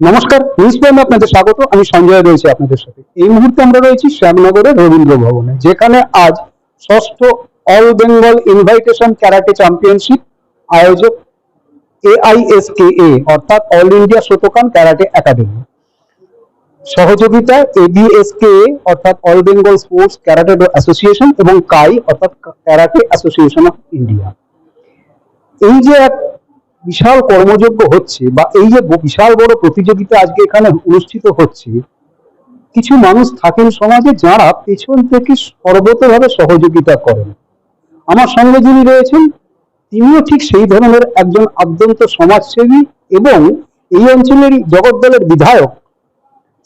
নমস্কার, নিউজ প্রাইমে আপনাদের স্বাগত। আমি সঞ্জয় রয়েছি আপনাদের সাথে। এই মুহূর্তে আমরা রয়েছি শ্যামনগরের রবীন্দ্র ভবনে, যেখানে আজ ষষ্ঠ all Bengal invitation karate championship আয়োজক এআইএসকেএ, অর্থাৎ all India Shotokan karate academy. সহযোগিতা এবিএসকে অর্থাৎ all Bengal sports karate association এবং কাই, অর্থাৎ ক্যারাটে অ্যাসোসিয়েশন অফ ইন্ডিয়া। এই যে এক বিশাল কর্মযজ্ঞ হচ্ছে বা এই যে বিশাল বড় প্রতিযোগিতা আজকে এখানে অনুষ্ঠিত হচ্ছে, কিছু মানুষ থাকেন সমাজে যারা পেছন থেকে সর্বতভাবে সহযোগিতা করেন। আমার সঙ্গে যিনি রয়েছেন, তিনিও ঠিক সেই ধরনের একজন আদ্যন্ত সমাজসেবী এবং এই অঞ্চলেরই জগদ্দলের বিধায়ক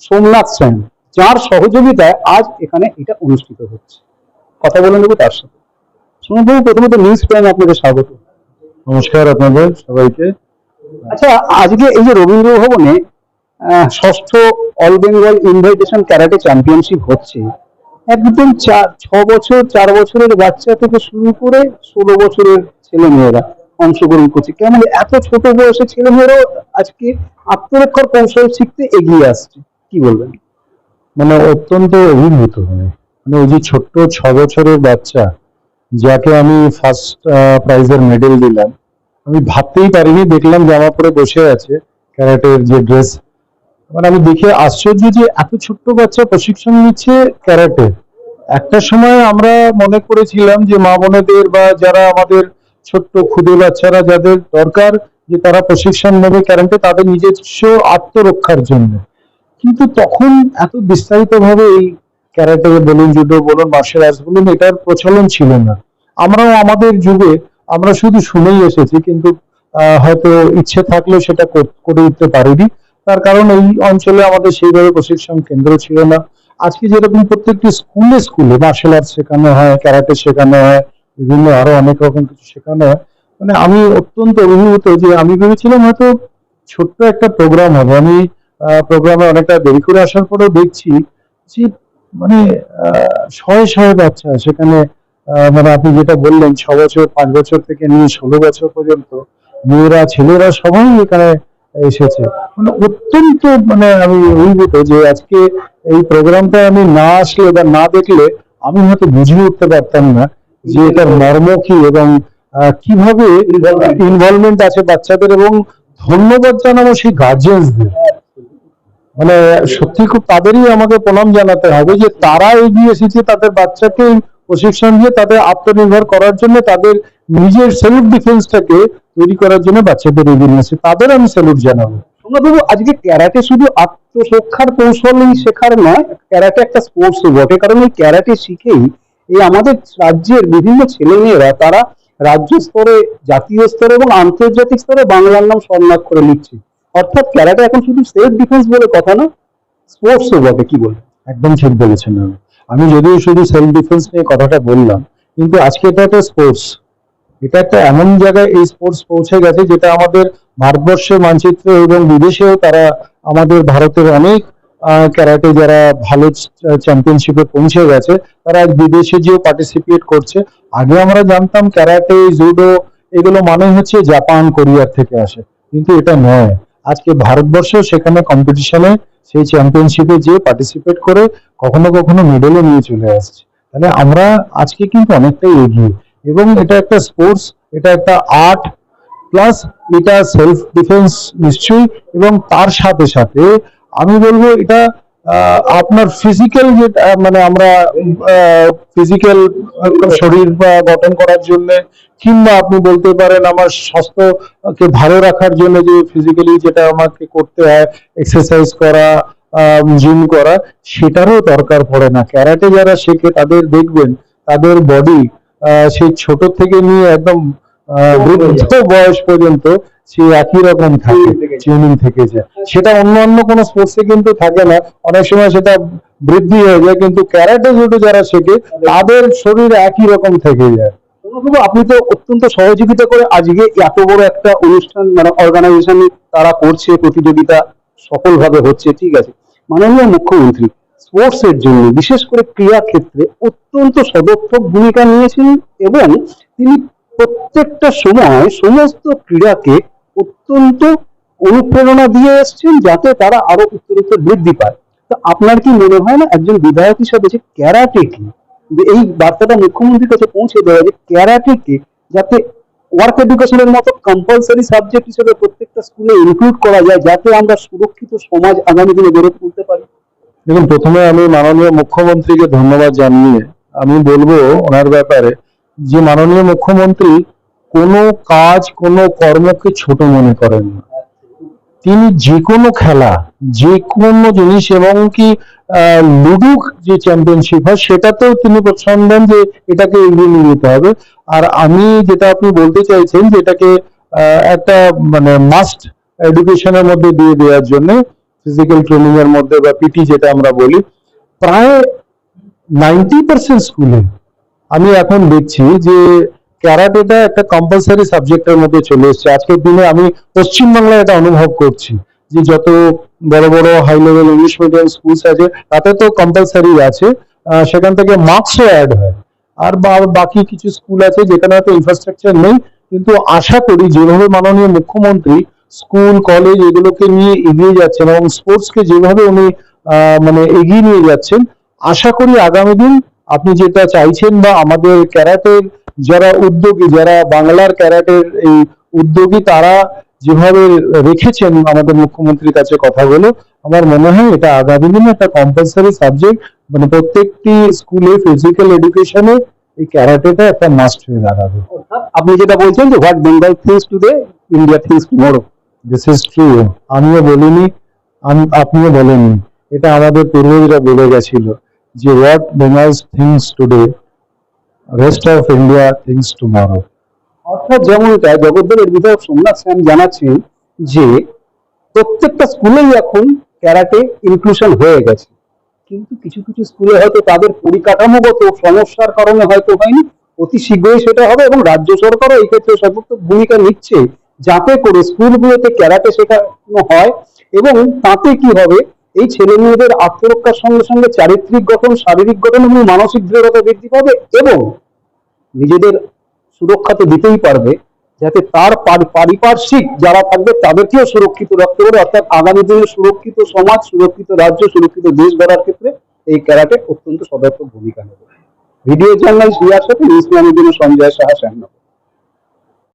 সোমনাথ সেন, যার সহযোগিতায় আজ এখানে এটা অনুষ্ঠিত হচ্ছে। কথা বলে নেব তার সাথে। সোমবাবু প্রথমত নিউজ প্রাইম আপনাদের স্বাগত। নমস্কার আপনাদের সবাইকে। আচ্ছা আজকে এই যে রবীন্দ্র ভবনে ষষ্ঠ all Bengal invitation karate championship হচ্ছে। একদম চার ছ বছর চার বছরের বাচ্চা থেকে শুরু করে ষোলো বছরের ছেলে মেয়েরা অংশগ্রহণ করছে। কেমন এত ছোট বয়সের ছেলে মেয়েরাও আজকে আত্মরক্ষার কৌশল শিখতে এগিয়ে আসছে? কি বলবেন? মানে অত্যন্ত অভিভূত মানে। মানে ওই যে ছোট্ট ছ বছরের বাচ্চা যাকে আমি ফার্স্ট প্রাইজের মেডেল দিলাম। আমি ভাবতেই পারিনি, দেখলাম জামা পরে বসে আছে ক্যারাটের যে ড্রেস মানে আমি দেখে আশ্চর্য যে এত ছোট্ট বাচ্চা প্রশিক্ষণ নিচ্ছে ক্যারাটে। একটা সময় আমরা মনে করেছিলাম যে মা বোনেদের বা যারা আমাদের ছোট্ট ক্ষুদে বাচ্চারা যাদের দরকার যে তারা প্রশিক্ষণ নেবে ক্যারাটে, তাদের নিজস্ব আত্মরক্ষার জন্য। কিন্তু তখন এত বিস্তারিত ভাবে এই ক্যারাটে বলুন জুডো বলুন মার্শাল আর্টস বলুন, এটার প্রচলন ছিল না। আমরাও আমাদের যুগে, আমরা শুধু শুনেই এসেছি, কিন্তু হয়তো ইচ্ছে থাকলেও সেটা করে উঠতে পারিনি। তার কারণ এই অঞ্চলে আমাদের সেইভাবে প্রশিক্ষণ কেন্দ্র ছিল না। আজকে যেরকম প্রত্যেকটি স্কুলে স্কুলে মার্শাল আর্টস শেখানো হয় ক্যারাটে শেখানো হয়, বিভিন্ন আরও অনেক রকম কিছু শেখানো হয়। মানে আমি অত্যন্ত অভিভূত যে আমি ভেবেছিলাম হয়তো ছোট্ট একটা প্রোগ্রাম হবে। আমি প্রোগ্রামে অনেকটা দেরি করে আসার পরেও দেখছি যে মানে শয়ে শয়ে বাচ্চা সেখানে মানে আপনি যেটা বললেন ছ বছর পাঁচ বছর থেকে নিয়ে ষোলো বছর পর্যন্ত মেয়েরা ছেলেরা সবাই এখানে এসেছে। মানে অত্যন্ত মানে আমি অভিভূত যে আজকে এই প্রোগ্রামটা আমি না আসলে বা না দেখলে আমি হয়তো বুঝে উঠতে পারতাম না যে এটার মর্ম কি এবং আহ, কীভাবে ইনভলভমেন্ট আছে বাচ্চাদের এবং ধন্যবাদ জানাব সেই গার্জিয়ানসদের মানে সত্যি খুব তাদেরই আমাকে প্রণাম জানাতে হবে যে তারা এগিয়ে এসেছে তাদের বাচ্চাকে প্রশিক্ষণ দিয়ে তাদের আত্মনির্ভর করার জন্য, তাদের নিজের সেলফ ডিফেন্সটাকে তৈরি করার জন্য বাচ্চাদের এগিয়ে নিয়ে এসেছে। তাদের আমি স্যালুট জানাব। সোমনাথবাবু আজকে ক্যারাটে শুধু আত্মরক্ষার কৌশলই শেখার নয়, ক্যারাটে একটা স্পোর্টস বটে। কারণ এই ক্যারাটে শিখেই এই আমাদের রাজ্যের বিভিন্ন ছেলেমেয়েরা, তারা রাজ্য স্তরে, জাতীয় স্তরে এবং আন্তর্জাতিক স্তরে বাংলার নাম স্বর্ণাক্ষরে লিখছে। অর্থাৎ ক্যারাটে এখন শুধু সেলফ ডিফেন্স বলে কথা না স্পোর্টসও বটে, কি বলবেন একদম ঠিক বলেছেন আমি যদিও শুধু সেলফ ডিফেন্স নিয়ে কথাটা বললাম, কিন্তু আজকে এটা একটা স্পোর্টস এটা একটা এমন জায়গায় এই স্পোর্টস পৌঁছে গেছে যেটা আমাদের ভারতবর্ষের মানচিত্রে এবং বিদেশেও তারা আমাদের ভারতের অনেক ক্যারাটে যারা ভালো চ্যাম্পিয়নশিপে পৌঁছে গেছে, তারা বিদেশে যেও পার্টিসিপেট করছে। আগে আমরা জানতাম ক্যারাটে, জুডো, এগুলো মানে হচ্ছে জাপান, কোরিয়ার থেকে আসে। কিন্তু এটা নয়। আজকে ভারতবর্ষ সেখানে কম্পিটিশনে সেই চ্যাম্পিয়নশিপে যে পার্টিসিপেট করে কখনো কখনো মেডেলও নিয়ে চলে আসছে। তাহলে আমরা আজকে কিন্তু অনেকটাই এগিয়ে। এবং এটা একটা স্পোর্টস এটা একটা আর্ট প্লাস এটা সেলফ ডিফেন্স নিশ্চয়ই, এবং তার সাথে সাথে আমি বলব এটা আপনার ফিজিক্যাল যে মানে আমরা ফিজিক্যাল শরীর বা গঠন করার জন্য, কিংবা আপনি বলতে পারেন আমার স্বাস্থ্যকে ভালো রাখার জন্য যে ফিজিক্যালি যেটা আমাকে করতে হয় এক্সারসাইজ করা জিম করা, সেটারও দরকার পড়ে না। ক্যারাটে যারা শেখে, তাদের দেখবেন, তাদের বডি সেই ছোট থেকে নিয়ে একদম বয়স পর্যন্ত সে একই রকম থাকে ট্রেনিং থেকে যায়। সেটা অন্য অন্য কোনো স্পোর্টসে কিন্তু থাকে না। অনেক সময় সেটা বৃদ্ধি হয়ে যায় কিন্তু ক্যারাটে জুডো যারা শেখে তাদের শরীর একই রকম থেকে যায়। আপনি তো অত্যন্ত সহযোগিতা করে আজকে এত বড় একটা অনুষ্ঠান মানে অর্গানাইজেশন তারা করছে প্রতিযোগিতা সফলভাবে হচ্ছে ঠিক আছে? মাননীয় মুখ্যমন্ত্রী স্পোর্টস এর জন্য বিশেষ করে ক্রীড়া ক্ষেত্রে অত্যন্ত সদর্থক ভূমিকা নিয়েছেন এবং তিনি প্রত্যেকটা সময় সমস্ত ক্রীড়াকে অত্যন্ত অনুপ্রেরণা দিয়ে এসছেন যাতে তারা আরও উত্তরোত্তর বৃদ্ধি পায়। তো আপনার কি মনে হয় না একজন বিধায়ক হিসাবে যে ক্যারাটে কি যে এই বার্তাটা মুখ্যমন্ত্রীর কাছে পৌঁছে দেওয়া যে ক্যারাটে কে যাতে ওয়ার্ক এডুকেশনের মতো কম্পালসারি সাবজেক্ট হিসেবে প্রত্যেকটা স্কুলে ইনক্লুড করা যায়, যাতে আমরা সুরক্ষিত সমাজ আগামী দিনে গড়ে তুলতে পারি? দেখুন, প্রথমে আমি মাননীয় মুখ্যমন্ত্রীকে ধন্যবাদ জানিয়ে আমি বলব ওনার ব্যাপারে, যে মাননীয় মুখ্যমন্ত্রী কোনো কাজ, কোনো কর্মকে ছোট মনে করেন না। তিনি যে কোনো খেলা যে কোনো জিনিস এবং কি লুডু যে চ্যাম্পিয়নশিপ হয়, সেটাতেও তিনি প্রশ্রয় দেন যে এটাকে এগিয়ে নিয়ে যেতে হবে। আর আমি যেটা আপনি বলতে চাইছেন যে এটাকে একটা মানে মাস্ট এডুকেশনের মধ্যে দিয়ে দেওয়ার জন্য ফিজিক্যাল ট্রেনিং এর মধ্যে বা পিটি যেটা আমরা বলি, প্রায় নাইনটি পার্সেন্ট স্কুলে আমি এখন দেখছি যে ক্যারাটেটা একটা কম্পালসারি সাবজেক্টের মধ্যে চলে এসেছে। আজকের দিনে আমি পশ্চিমবাংলায় এটা অনুভব করছি যে যত বড় বড় high level English medium schools আছে, তাতে তো কম্পালসারি আছে। সেখান থেকে মার্কসও অ্যাড হয়। আর বাকি কিছু স্কুল আছে যেখানে হয়তো ইনফ্রাস্ট্রাকচার নেই, কিন্তু আশা করি যেভাবে মাননীয় মুখ্যমন্ত্রী স্কুল কলেজ এগুলোকে নিয়ে এগিয়ে যাচ্ছেন এবং স্পোর্টসকে যেভাবে উনি মানে এগিয়ে নিয়ে যাচ্ছেন, আশা করি আগামী দিন আপনি যেটা চাইছেন বা আমাদের ক্যারাটের যারা উদ্যোগী যারা বাংলার ক্যারাটের এই উদ্যোগী তারা যেভাবে রেখেছেন আমাদের মুখ্যমন্ত্রীর কাছে কথাগুলো আমার মনে হয় এটা আগামী দিনে একটা কম্পালসারি সাবজেক্ট মানে প্রত্যেকটি স্কুলে ফিজিক্যাল এডুকেশনে এই ক্যারাটেটা একটা মাস্ট হয়ে দাঁড়াবে। আপনি যেটা বলছেন যে what Bengal thinks today India thinks tomorrow this is true আমিও বলিনি আম- আপনিও বলেননি। এটা আমাদের পূর্বজরা বলে গেছিল যে what Bengal's thinks today rest of India thinks tomorrow অর্থাৎ যেমনটা জগদ্দলের বিধায়ক সোমনাথ শ্যাম জানাচ্ছেন যে, প্রত্যেকটা স্কুলেই এখন ক্যারাটে ইনক্লুশন হয়ে গেছে। কিন্তু কিছু কিছু স্কুলে হয়তো তাদের পরিকাঠামোগত সমস্যার কারণে হয়তো হয়নি। অতি শীঘ্রই সেটা হবে এবং রাজ্য সরকারও এই ক্ষেত্রে সর্বোচ্চ ভূমিকা নিচ্ছে। যাতে করে স্কুলগুলোতে ক্যারাটে শেখানো হয় এবং তাতে কি হবে? এই ছেলে মেয়েদের আত্মরক্ষার সঙ্গে সঙ্গে চারিত্রিক গঠন, শারীরিক গঠন এবং মানসিক দৃঢ়তা বৃদ্ধি পাবে এবং নিজেদের সুরক্ষা তো দিতেই পারবে যাতে তার পারিপার্শ্বিক যারা থাকবে তাদেরকেও সুরক্ষিত রাখতে পারে। অর্থাৎ আগামী দিনে সুরক্ষিত সমাজ, সুরক্ষিত রাজ্য, সুরক্ষিত দেশ গড়ার ক্ষেত্রে এই ক্যারাটে অত্যন্ত সদর্থক ভূমিকা নেবে। ভিডিও জার্নালিস্ট রিয়ার সাথে ম্যানের জন্য সঞ্জয় সাহা শ্যামনগর।